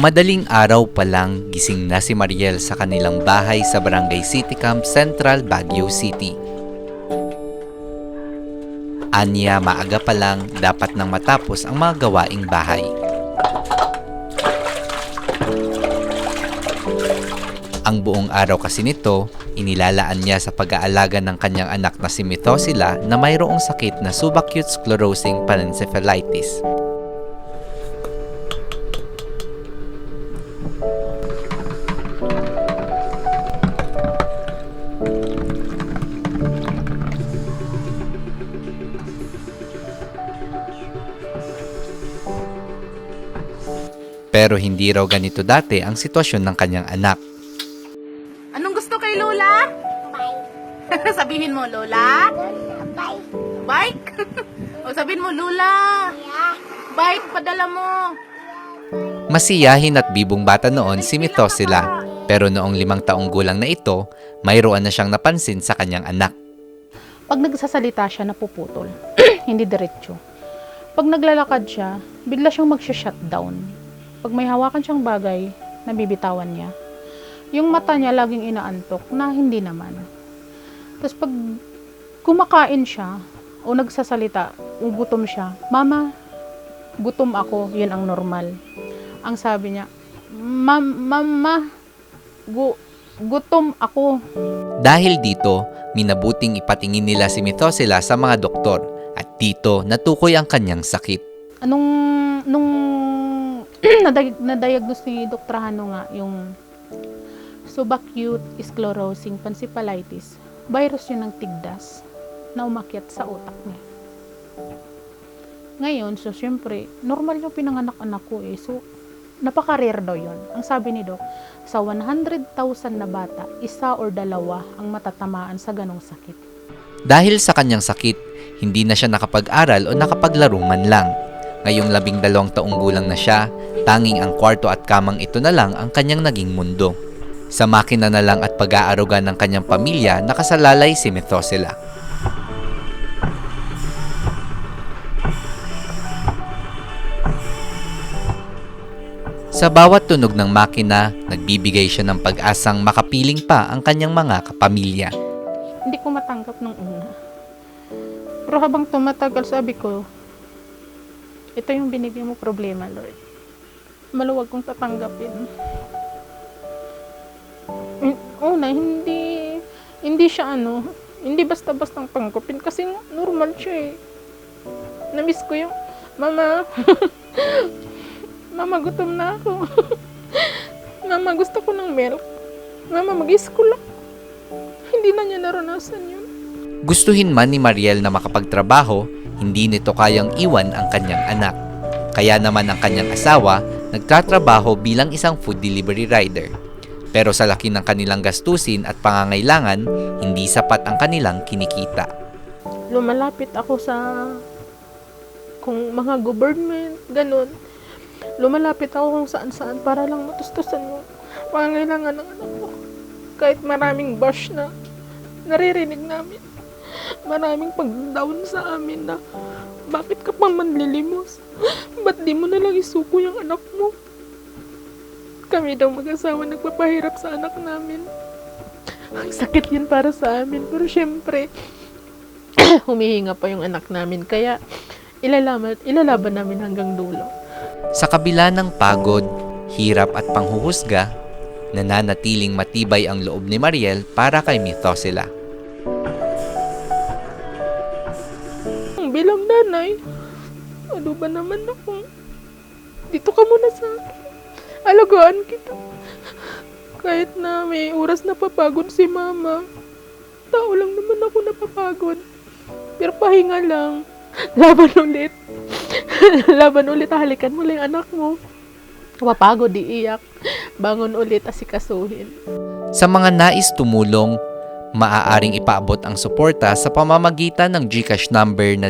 Madaling araw pa lang gising na si Mariel sa kanilang bahay sa Barangay City Camp Central, Baguio City. Anya maaga pa lang dapat nang matapos ang mga gawaing bahay. Ang buong araw kasi nito, inilalaan niya sa pag-aalaga ng kanyang anak na si Mithosila na mayroong sakit na subacute sclerosing panencephalitis. Pero hindi raw ganito dati ang sitwasyon ng kanyang anak. Anong gusto kay Lola? Bye. sabihin mo, Lola. Bye. Bike? o sabihin mo, Lola. Yeah. Bike, padala mo. Masiyahin at bibong bata noon si Mithosila. Pero noong limang taong gulang na ito, mayroon na siyang napansin sa kanyang anak. Pag nagsasalita siya, napuputol. Hindi diretso. Pag naglalakad siya, bigla siyang magsha-shutdown. Pag may hawakan siyang bagay, nabibitawan niya. Yung mata niya laging inaantok na hindi naman. Tapos pag kumakain siya o nagsasalita, o gutom siya, Mama, gutom ako, yun ang normal. Ang sabi niya, "Ma- Mama, gu- gutom ako. Dahil dito, minabuting ipatingin nila si Mithosila sa mga doktor at dito natukoy ang kanyang sakit. Anong nung na-diagnose ni Dr. Hano nga yung subacute sclerosing pancyphalitis. Virus yun ng tigdas na umakyat sa utak niya. Ngayon, so syempre, normal yung pinanganak-anak ko eh. So, napaka-rare daw yun. Ang sabi ni Doc, sa 100,000 na bata, isa or dalawa ang matatamaan sa ganong sakit. Dahil sa kanyang sakit, hindi na siya nakapag-aral o nakapaglaro man lang. Ngayong labing dalawang taong gulang na siya, tanging ang kwarto at kamang ito na lang ang kanyang naging mundo. Sa makina na lang at pag-aaruga ng kanyang pamilya, nakasalalay si Methosela. Sa bawat tunog ng makina, nagbibigay siya ng pag-asang makapiling pa ang kanyang mga kapamilya. hindi ko matanggap nung una. Pero habang tumatagal, sabi ko, ito yung binigay mo problema, Lord. Maluwag kong tatanggapin. Una, hindi, hindi siya ano, hindi basta-bastang tanggapin kasi normal siya eh. Namiss ko yung, Mama, Mama, gutom na ako. Mama, gusto ko ng milk. Mama, mag-school ako. Hindi na niya naranasan yun. Gustuhin man ni Mariel na makapagtrabaho, hindi nito kayang iwan ang kanyang anak. Kaya naman ang kanyang asawa, nagtatrabaho bilang isang food delivery rider. Pero sa laki ng kanilang gastusin at pangangailangan, hindi sapat ang kanilang kinikita. lumalapit ako sa kung mga government, ganun. Lumalapit ako kung saan-saan para lang matustusan yung pangangailangan ng anak ko. Kahit maraming bash na naririnig namin. Maraming pag-down sa amin na bakit ka pa manlilimos? Ba't di mo na lang isuko yung anak mo? Kami daw mag-asawa nagpapahirap sa anak namin. Ang sakit yun para sa amin. Pero syempre, humihinga pa yung anak namin. Kaya, ilalaban, ilalaban namin hanggang dulo. Sa kabila ng pagod, hirap at panghuhusga, nananatiling matibay ang loob ni Mariel para kay Mithosela. Bilang nanay, ano ba naman ako? Dito ka muna sa akin. Alagaan kita. Kahit na may oras na papagod si mama, tao lang naman ako napapagod. Pero pahinga lang. Laban ulit. Laban ulit, halikan mo lang yung anak mo. Papagod, iiyak. Bangon ulit, asikasuhin. Sa mga nais tumulong, maaaring ipaabot ang suporta sa pamamagitan ng GCash number na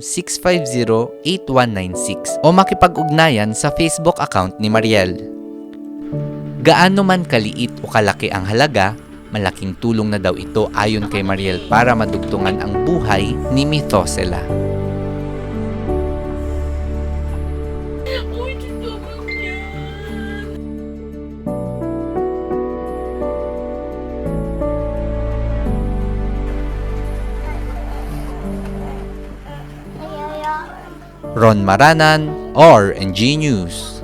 0977-650-8196 o makipag-ugnayan sa Facebook account ni Mariel. Gaano man kaliit o kalaki ang halaga, malaking tulong na daw ito ayon kay Mariel para madugtungan ang buhay ni Mithosela. Ron Maranan, RNG News.